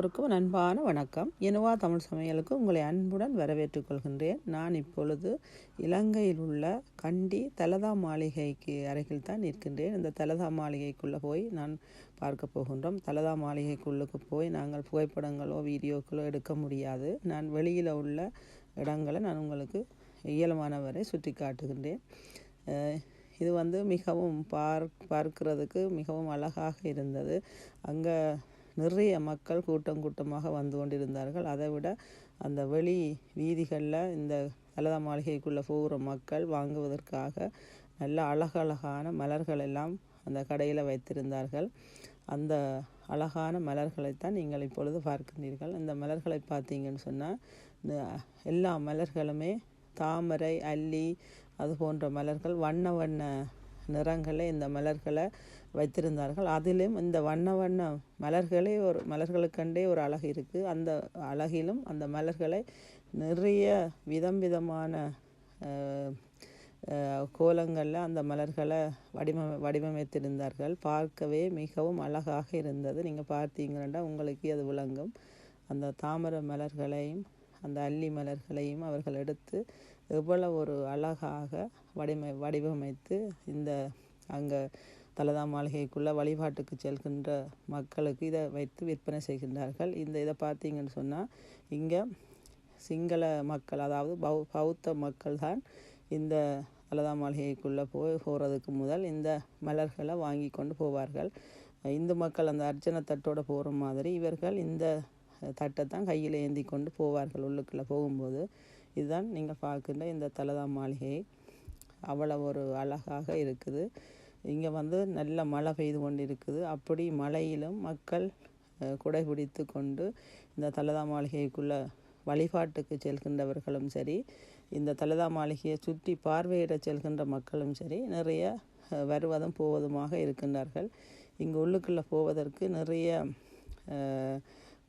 எல்லோருக்கும் அன்பான வணக்கம். இனவா தமிழ் சமையலுக்கு உங்களை அன்புடன் வரவேற்றுக் கொள்கின்றேன். நான் இப்பொழுது இலங்கையில் உள்ள கண்டி தலதா மாளிகைக்கு அருகில் தான் நிற்கின்றேன். இந்த தலதா மாளிகைக்குள்ளே போய் நான் பார்க்க போகின்றோம். தலதா மாளிகைக்குள்ளுக்கு போய் நாங்கள் புகைப்படங்களோ வீடியோக்களோ எடுக்க முடியாது. நான் வெளியில் உள்ள இடங்களை நான் உங்களுக்கு இயலமானவரை சுற்றி காட்டுகின்றேன். இது வந்து மிகவும் பார்க் பார்க்கிறதுக்கு மிகவும் அழகாக இருந்தது. அங்கே நிறைய மக்கள் கூட்டம் கூட்டமாக வந்து கொண்டிருந்தார்கள். அதை விட அந்த வெளி வீதிகளில் இந்த அலதா மாளிகைக்குள்ளே போகிற மக்கள் வாங்குவதற்காக நல்ல அழகழகான மலர்கள் எல்லாம் அந்த கடையில் வைத்திருந்தார்கள். அந்த அழகான மலர்களைத்தான் நீங்கள் இப்பொழுது பார்க்கின்றீர்கள். இந்த மலர்களை பார்த்தீங்கன்னு சொன்னால் எல்லா மலர்களுமே தாமரை அல்லி அது போன்ற மலர்கள் வண்ண வண்ண நிறங்களை இந்த மலர்களை வைத்திருந்தார்கள். அதிலும் இந்த வண்ண வண்ண மலர்களே ஒரு மலர்களுக்கண்டே ஒரு அழகு இருக்குது அந்த அழகிலும் அந்த மலர்களை நிறைய விதம் விதமான கோலங்களில் அந்த மலர்களை வடிவ வடிவமைத்திருந்தார்கள். பார்க்கவே மிகவும் அழகாக இருந்தது. நீங்கள் பார்த்தீங்கன்னா உங்களுக்கு அது விளங்கும். அந்த தாமரை மலர்களையும் அந்த அல்லி மலர்களையும் அவர்கள் எடுத்து எவ்வளவு ஒரு அழகாக வடிமை வடிவமைத்து இந்த அங்கே தலதா மாளிகைக்குள்ளே வழிபாட்டுக்கு செல்கின்ற மக்களுக்கு இதை வைத்து விற்பனை செய்கின்றார்கள். இந்த இதை பார்த்தீங்கன்னு சொன்னால் இங்கே சிங்கள மக்கள் அதாவது பௌ பௌத்த மக்கள் தான் இந்த தலதா மாளிகைக்குள்ளே போய் போகிறதுக்கு முதல் இந்த மலர்களை வாங்கி கொண்டு போவார்கள். இந்து மக்கள் அந்த அர்ச்சனை தட்டோடு போகிற மாதிரி இவர்கள் இந்த தட்டை தான் கையில் ஏந்தி கொண்டு போவார்கள் உள்ளுக்குள்ளே போகும்போது. இதுதான் நீங்கள் பார்க்கின்ற இந்த தலதா மாளிகை. அவ்வளோ ஒரு அழகாக இருக்குது. இங்கே வந்து நல்ல மழை பெய்து கொண்டு இருக்குது அப்படி மழையிலும் மக்கள் குடைபிடித்து கொண்டு இந்த தலதா மாளிகைக்குள்ளே வழிபாட்டுக்கு செல்கின்றவர்களும் சரி இந்த தலதா மாளிகையை சுற்றி பார்வையிட செல்கின்ற மக்களும் சரி நிறைய வருவதும் போவதுமாக இருக்கின்றார்கள். இங்கே உள்ளுக்குள்ளே போவதற்கு நிறைய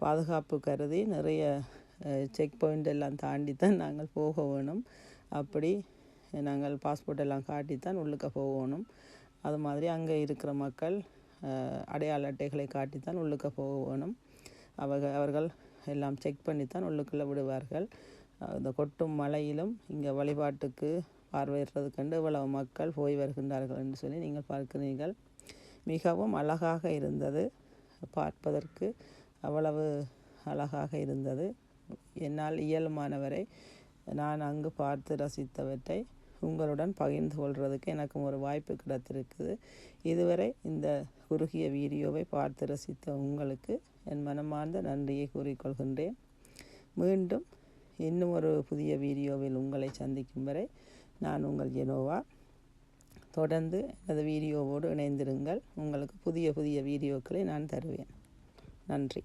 பாதுகாப்பு கருதி நிறைய செக் பாயிண்ட் எல்லாம் தாண்டி தான் நாங்கள் போக வேணும். அப்படி நாங்கள் பாஸ்போர்ட் எல்லாம் காட்டித்தான் உள்ளுக்க போகணும் அது மாதிரி அங்கே இருக்கிற மக்கள் அடையாள அட்டைகளை காட்டித்தான் உள்ளுக்க போக வேணும். அவர்கள் அவர்கள் எல்லாம் செக் பண்ணித்தான் உள்ளுக்குள்ளே விடுவார்கள். இந்த கொட்டும் மலையிலும் இங்கே வழிபாட்டுக்கு பார்வையிடுறது கண்டு இவ்வளவு மக்கள் போய் வருகின்றார்கள் என்று சொல்லி நீங்கள் பார்க்கிறீர்கள். மிகவும் அழகாக இருந்தது பார்ப்பதற்கு. அவ்வளவு அழகாக இருந்தது. என்னால் இயலுமானவரை நான் அங்கு பார்த்து ரசித்தவற்றை உங்களுடன் பகிர்ந்து கொள்வதற்கு எனக்கும் ஒரு வாய்ப்பு கிடைத்திருக்குது. இதுவரை இந்த குறுகிய வீடியோவை பார்த்து ரசித்த உங்களுக்கு என் மனமார்ந்த நன்றியை கூறிக்கொள்கின்றேன். மீண்டும் இன்னும் ஒரு புதிய வீடியோவில் உங்களை சந்திக்கும் வரை நான் உங்கள் ஜெனோவா. தொடர்ந்து எனது வீடியோவோடு இணைந்திருங்கள். உங்களுக்கு புதிய புதிய வீடியோக்களை நான் தருவேன். நன்றி.